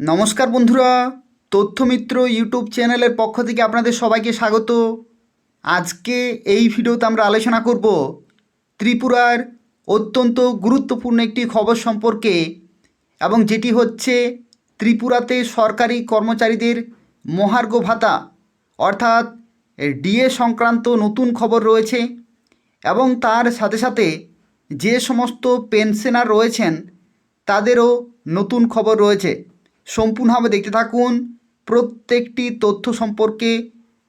নমস্কার বন্ধুরা, তথ্যমিত্র ইউটিউব চ্যানেলের পক্ষ থেকে আপনাদের সবাইকে স্বাগত। আজকে এই ভিডিওতে আমরা আলোচনা করব ত্রিপুরার অত্যন্ত গুরুত্বপূর্ণ একটি খবর সম্পর্কে এবং যেটি হচ্ছে ত্রিপুরাতে সরকারি কর্মচারীদের মহার্ঘ ভাতা, অর্থাৎ ডিএ সংক্রান্ত নতুন খবর রয়েছে এবং তার সাথে সাথে যে সমস্ত পেনশনার রয়েছেন, তাদেরও নতুন খবর রয়েছে। সম্পূর্ণভাবে দেখতে থাকুন। প্রত্যেকটি তথ্য সম্পর্কে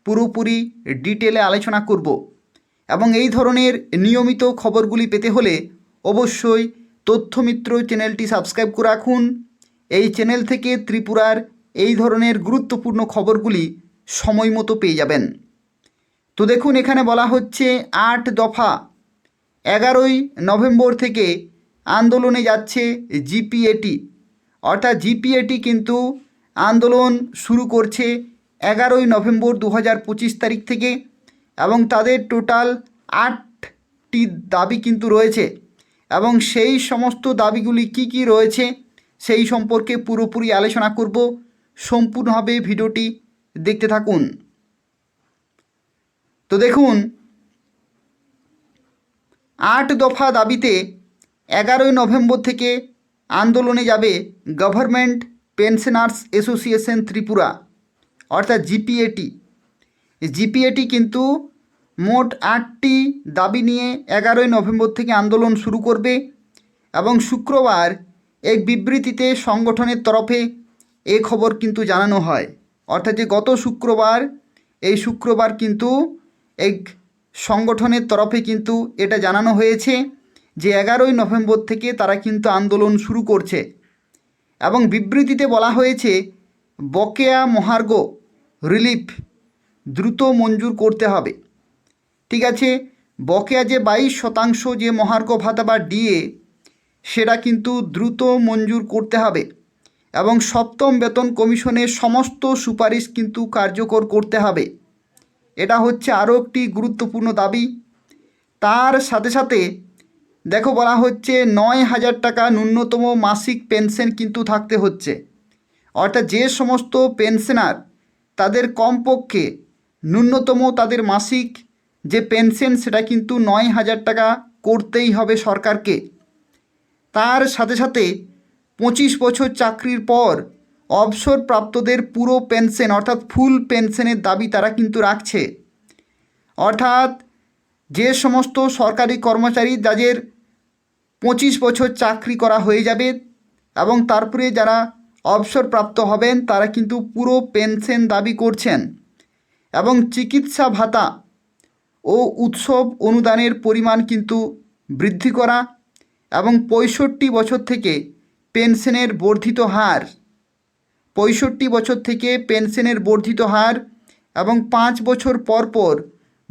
পুরোপুরি ডিটেলে আলোচনা করব এবং এই ধরনের নিয়মিত খবরগুলি পেতে হলে অবশ্যই তথ্যমিত্র চ্যানেলটি সাবস্ক্রাইব করে রাখুন। এই চ্যানেল থেকে ত্রিপুরার এই ধরনের গুরুত্বপূর্ণ খবরগুলি সময় মতো পেয়ে যাবেন। তো দেখুন, এখানে বলা হচ্ছে আট দফা। এগারোই নভেম্বর থেকে আন্দোলনে যাচ্ছে জিপিএটি। অর্থাৎ জিপিএটি কিন্তু আন্দোলন শুরু করছে এগারোই নভেম্বর দু হাজার পঁচিশ তারিখ থেকে এবং তাদের টোটাল আটটি দাবি কিন্তু রয়েছে। এবং সেই সমস্ত দাবিগুলি কি কি রয়েছে সেই সম্পর্কে পুরোপুরি আলোচনা করব। সম্পূর্ণভাবে ভিডিওটি দেখতে থাকুন। তো দেখুন, আট দফা দাবিতে এগারোই নভেম্বর থেকে আন্দোলনে যাবে গভর্নমেন্ট পেনশনার্স অ্যাসোসিয়েশন ত্রিপুরা, অর্থাৎ জিপিএটি। জিপিএটি কিন্তু মোট আটটি দাবি নিয়ে এগারোই নভেম্বর থেকে আন্দোলন শুরু করবে এবং শুক্রবার এক বিবৃতিতে সংগঠনের তরফে এ খবর কিন্তু জানানো হয়। অর্থাৎ যে গত শুক্রবার, এই শুক্রবার কিন্তু এক সংগঠনের তরফে কিন্তু এটা জানানো হয়েছে। যে এগারোই নভেম্বর থেকে তারা কিন্তু আন্দোলন শুরু করছে। এবং বিবৃতিতে বলা হয়েছে, বকেয়া মহার্ঘ রিলিফ দ্রুত মঞ্জুর করতে হবে। ঠিক আছে, বকেয়া যে বাইশ শতাংশ যে মহার্ঘ ভাতা বা ডিএ, সেটা কিন্তু দ্রুত মঞ্জুর করতে হবে। এবং সপ্তম বেতন কমিশনের সমস্ত সুপারিশ কিন্তু কার্যকর করতে হবে। এটা হচ্ছে আরও একটি গুরুত্বপূর্ণ দাবি। তার সাথে সাথে দেখো বলা হচ্ছে নয় হাজার টাকা ন্যূনতম মাসিক পেনশন কিন্তু থাকতে হচ্ছে। অর্থাৎ যে সমস্ত পেনশনার তাদের কমপক্ষে ন্যূনতম তাদের মাসিক যে পেনশন সেটা কিন্তু নয় হাজার টাকা করতেই হবে সরকারকে। তার সাথে সাথে পঁচিশ বছর চাকরির পর অবসরপ্রাপ্তদের পুরো পেনশন অর্থাৎ ফুল পেনশনের দাবি তারা কিন্তু রাখছে। অর্থাৎ যে সমস্ত সরকারি কর্মচারী যাদের পঁচিশ বছর চাকরি করা হয়ে যাবে এবং তারপরে যারা অবসরপ্রাপ্ত হবেন, তারা কিন্তু পুরো পেনশন দাবি করছেন এবং চিকিৎসা ভাতা ও উৎসব অনুদানের পরিমাণ কিন্তু বৃদ্ধি করা এবং পঁয়ষট্টি বছর থেকে পেনশনের বর্ধিত হার, পঁয়ষট্টি বছর থেকে পেনশনের বর্ধিত হার এবং পাঁচ বছর পর পর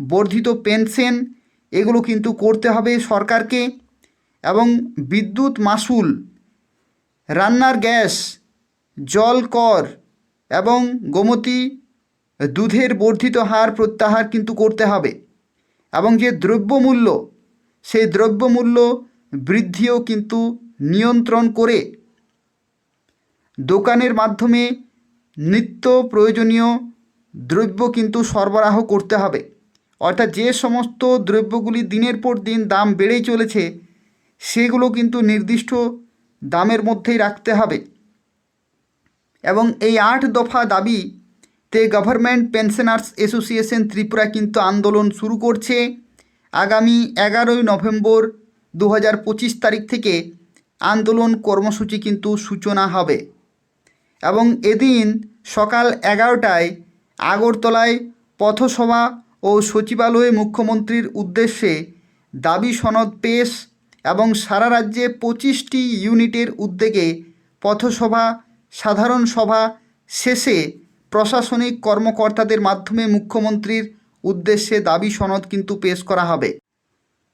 বর্ধিত পেনশন এগুলো কিন্তু করতে হবে সরকারকে। এবং বিদ্যুৎ মাসুল রান্নার গ্যাস, জল কর এবং গোমতী, দুধের বর্ধিত হার প্রত্যাহার কিন্তু করতে হবে। এবং যে দ্রব্যমূল্য, সেই দ্রব্যমূল্য বৃদ্ধিও কিন্তু নিয়ন্ত্রণ করে। দোকানের মাধ্যমে নিত্য প্রয়োজনীয় দ্রব্য কিন্তু সরবরাহ করতে হবে। অর্থাৎ যে সমস্ত দ্রব্যগুলি দিনের পর দিন দাম বেড়েই চলেছে, সেগুলো কিন্তু নির্দিষ্ট দামের মধ্যেই রাখতে হবে। এবং এই আট দফা দাবিতে গভর্নমেন্ট পেনশনার্স অ্যাসোসিয়েশন ত্রিপুরা কিন্তু আন্দোলন শুরু করছে আগামী এগারোই নভেম্বর দু হাজার পঁচিশ তারিখ থেকে আন্দোলন কর্মসূচি কিন্তু সূচনা হবে। এবং এদিন সকাল এগারোটায় আগরতলায় পথসভা ও সচিবালয়ে মুখ্যমন্ত্রীর উদ্দেশ্যে দাবি সনদ পেশ এবং সারা রাজ্যে পঁচিশটি ইউনিটের উদ্যোগে পথসভা, সাধারণ সভা শেষে প্রশাসনিক কর্মকর্তাদের মাধ্যমে মুখ্যমন্ত্রীর উদ্দেশ্যে দাবি সনদ কিন্তু পেশ করা হবে।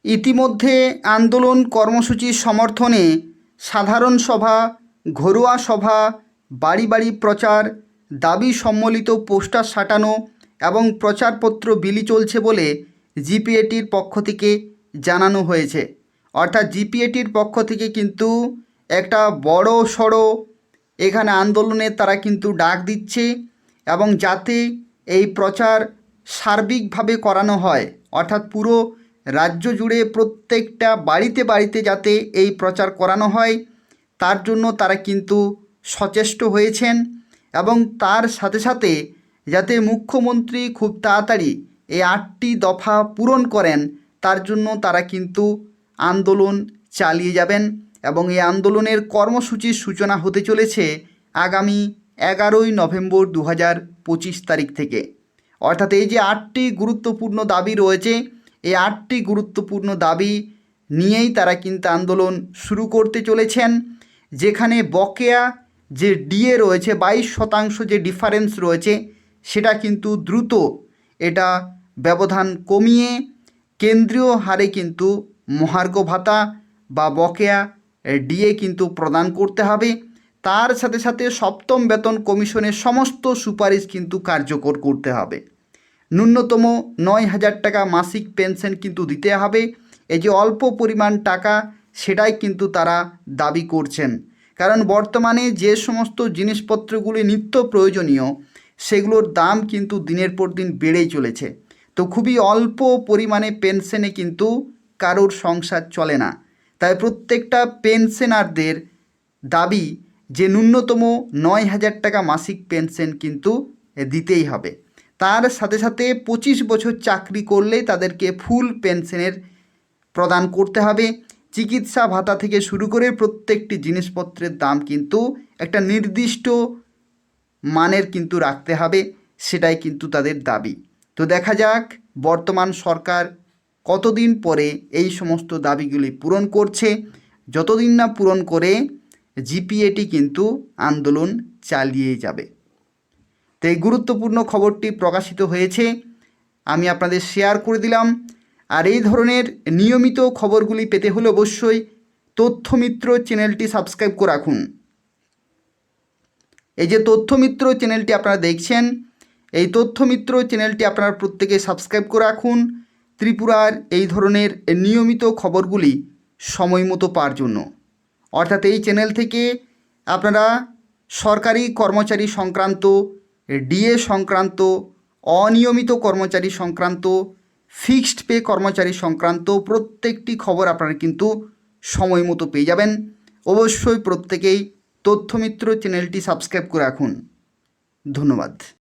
ইতিমধ্যে আন্দোলন কর্মসূচির সমর্থনে সাধারণ সভা, ঘরোয়া সভা, বাড়ি বাড়ি প্রচার, দাবি সম্বলিত পোস্টার সাটানো এবং প্রচারপত্র বিলি চলছে বলে জিপিএটির পক্ষ থেকে জানানো হয়েছে। অর্থাৎ জিপিএটির পক্ষ থেকে কিন্তু একটা বড় সড়ো এখানে আন্দোলনের তারা কিন্তু ডাক দিচ্ছে এবং যাতে এই প্রচার সার্বিকভাবে করানো হয়। অর্থাৎ পুরো রাজ্য জুড়ে প্রত্যেকটা বাড়িতে বাড়িতে যাতে এই প্রচার করানো হয়, তার জন্য তারা কিন্তু সচেষ্ট হয়েছেন এবং তার সাথে সাথে যাতে মুখ্যমন্ত্রী খুব তাড়াতাড়ি এই আটটি দফা পূরণ করেন, তার জন্য তারা কিন্তু আন্দোলন চালিয়ে যাবেন এবং এই আন্দোলনের কর্মসূচির সূচনা হতে চলেছে আগামী এগারোই নভেম্বর দু পঁচিশ তারিখ থেকে। অর্থাৎ এই যে আটটি গুরুত্বপূর্ণ দাবি রয়েছে, এই আটটি গুরুত্বপূর্ণ দাবি নিয়েই তারা কিন্তু আন্দোলন শুরু করতে চলেছেন, যেখানে বকেয়া যে ডিএ রয়েছে, বাইশ শতাংশ যে ডিফারেন্স রয়েছে সেটা কিন্তু দ্রুত এটা ব্যবধান কমিয়ে কেন্দ্রীয় হারে কিন্তু মহার্ঘ ভাতা বা বকেয়া ডিএ কিন্তু প্রদান করতে হবে। তার সাথে সাথে সপ্তম বেতন কমিশনের সমস্ত সুপারিশ কিন্তু কার্যকর করতে হবে। ন্যূনতম নয় হাজার টাকা মাসিক পেনশন কিন্তু দিতে হবে। এই যে অল্প পরিমাণ টাকা, সেটাই কিন্তু তারা দাবি করছেন। কারণ বর্তমানে যে সমস্ত জিনিসপত্রগুলি নিত্য প্রয়োজনীয় সেগুলোর দাম কিন্তু দিনের পর দিন বেড়েই চলেছে। তো খুবই অল্প পরিমাণে পেনশনে কিন্তু কারোর সংসার চলে না। তাই প্রত্যেকটা পেনশনারদের দাবি যে ন্যূনতম নয় হাজার টাকা মাসিক পেনশন কিন্তু দিতেই হবে। তার সাথে সাথে পঁচিশ বছর চাকরি করলেই তাদেরকে ফুল পেনশনের প্রদান করতে হবে। চিকিৎসা ভাতা থেকে শুরু করে প্রত্যেকটি জিনিসপত্রের দাম কিন্তু একটা নির্দিষ্ট মানের কিন্তু রাখতে হবে, সেটাই কিন্তু তাদের দাবি। তো দেখা যাক, বর্তমান সরকার কতদিন পরে এই সমস্ত দাবিগুলি পূরণ করছে। যতদিন না পূরণ করে, জিপিএটি কিন্তু আন্দোলন চালিয়ে যাবে। তো এই গুরুত্বপূর্ণ খবরটি প্রকাশিত হয়েছে, আমি আপনাদের শেয়ার করে দিলাম। আর এই ধরনের নিয়মিত খবরগুলি পেতে হলে অবশ্যই তথ্যমিত্র চ্যানেলটি সাবস্ক্রাইব করে রাখুন। এই যে তথ্যমিত্র চ্যানেলটি আপনারা দেখছেন, এই তথ্যমিত্র চ্যানেলটি আপনারা প্রত্যেকে সাবস্ক্রাইব করে রাখুন। ত্রিপুরার এই ধরনের নিয়মিত খবরগুলি সময় মতো পাওয়ার জন্য। অর্থাৎ এই চ্যানেল থেকে আপনারা সরকারি কর্মচারী সংক্রান্ত, ডিএ সংক্রান্ত, অনিয়মিত কর্মচারী সংক্রান্ত, ফিক্সড পে কর্মচারী সংক্রান্ত প্রত্যেকটি খবর আপনারা কিন্তু সময় মতো পেয়ে যাবেন। অবশ্যই প্রত্যেকেই তথ্যমিত্র চ্যানেলটি সাবস্ক্রাইব করে রাখুন। ধন্যবাদ।